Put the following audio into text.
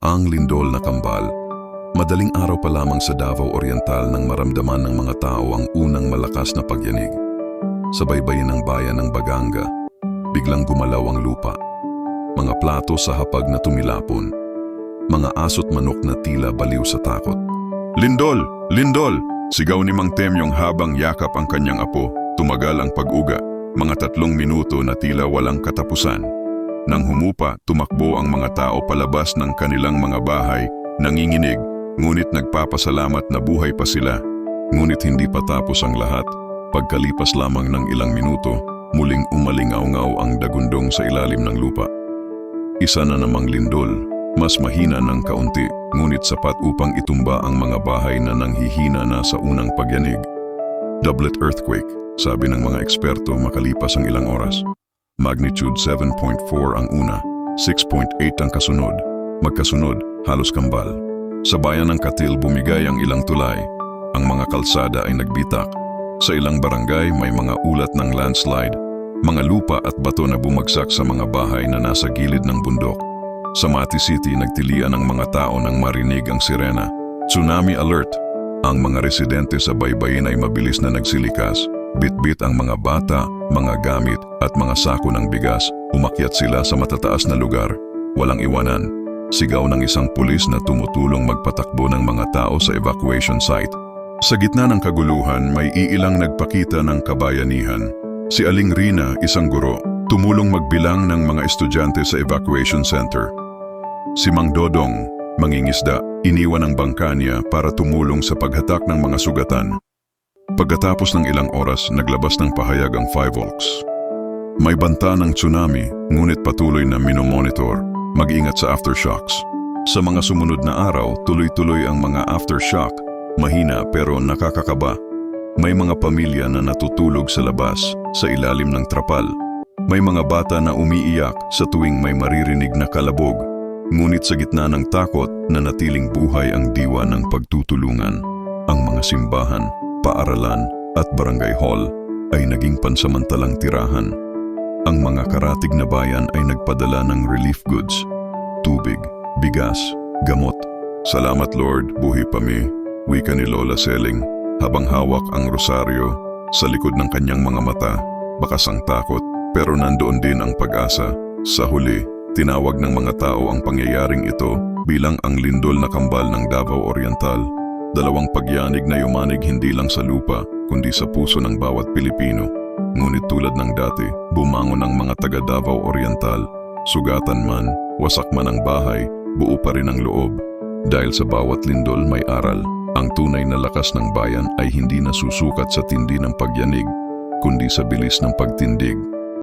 Ang lindol na kambal. Madaling araw pa lamang sa Davao Oriental nang maramdaman ng mga tao ang unang malakas na pagyanig. Sa baybayin ng bayan ng Baganga, biglang gumalaw ang lupa. Mga plato sa hapag na tumilapon. Mga aso't manok na tila baliw sa takot. Lindol! Lindol! Sigaw ni Mang Temyong habang yakap ang kanyang apo. Tumagal ang pag-uga. Mga tatlong minuto na tila walang katapusan. Nang humupa, tumakbo ang mga tao palabas ng kanilang mga bahay, nanginginig, ngunit nagpapasalamat na buhay pa sila. Ngunit hindi pa tapos ang lahat. Pagkalipas lamang ng ilang minuto, muling umalingaw-ngaw ang dagundong sa ilalim ng lupa. Isa na namang lindol, mas mahina ng kaunti, ngunit sapat upang itumba ang mga bahay na nanghihina na sa unang pagyanig. Doublet earthquake, sabi ng mga eksperto makalipas ang ilang oras. Magnitude 7.4 ang una, 6.8 ang kasunod. Magkasunod, halos kambal. Sa bayan ng Katil bumigay ang ilang tulay. Ang mga kalsada ay nagbitak. Sa ilang barangay may mga ulat ng landslide, mga lupa at bato na bumagsak sa mga bahay na nasa gilid ng bundok. Sa Mati City nagtilian ang mga tao nang marinig ang sirena. Tsunami alert! Ang mga residente sa baybayin ay mabilis na nagsilikas. Bit-bit ang mga bata, mga gamit at mga sako ng bigas. Umakyat sila sa matataas na lugar. Walang iwanan. Sigaw ng isang pulis na tumutulong magpatakbo ng mga tao sa evacuation site. Sa gitna ng kaguluhan, may iilang nagpakita ng kabayanihan. Si Aling Rina, isang guro, tumulong magbilang ng mga estudyante sa evacuation center. Si Mang Dodong, mangingisda, iniwan ang bangka niya para tumulong sa paghatak ng mga sugatan. Pagkatapos ng ilang oras, naglabas ng pahayag ang Five Oaks. May banta ng tsunami, ngunit patuloy na minomonitor. Mag-ingat sa aftershocks. Sa mga sumunod na araw, tuloy-tuloy ang mga aftershock. Mahina pero nakakakaba. May mga pamilya na natutulog sa labas, sa ilalim ng trapal. May mga bata na umiiyak sa tuwing may maririnig na kalabog. Ngunit sa gitna ng takot, nanatiling buhay ang diwa ng pagtutulungan. Ang mga simbahan, paaralan at barangay hall ay naging pansamantalang tirahan. Ang mga karatig na bayan ay nagpadala ng relief goods, tubig, bigas, gamot. Salamat Lord, buhi kami, wika ni Lola Seling, habang hawak ang rosaryo sa likod ng kanyang mga mata, bakas ang takot, pero nandoon din ang pag-asa. Sa huli, tinawag ng mga tao ang pangyayaring ito bilang ang lindol na kambal ng Davao Oriental. Dalawang pagyanig na yumanig hindi lang sa lupa, kundi sa puso ng bawat Pilipino. Ngunit tulad ng dati, bumangon ang mga taga Davao Oriental. Sugatan man, wasak man ang bahay, buo pa rin ang loob. Dahil sa bawat lindol may aral, ang tunay na lakas ng bayan ay hindi nasusukat sa tindi ng pagyanig, kundi sa bilis ng pagtindig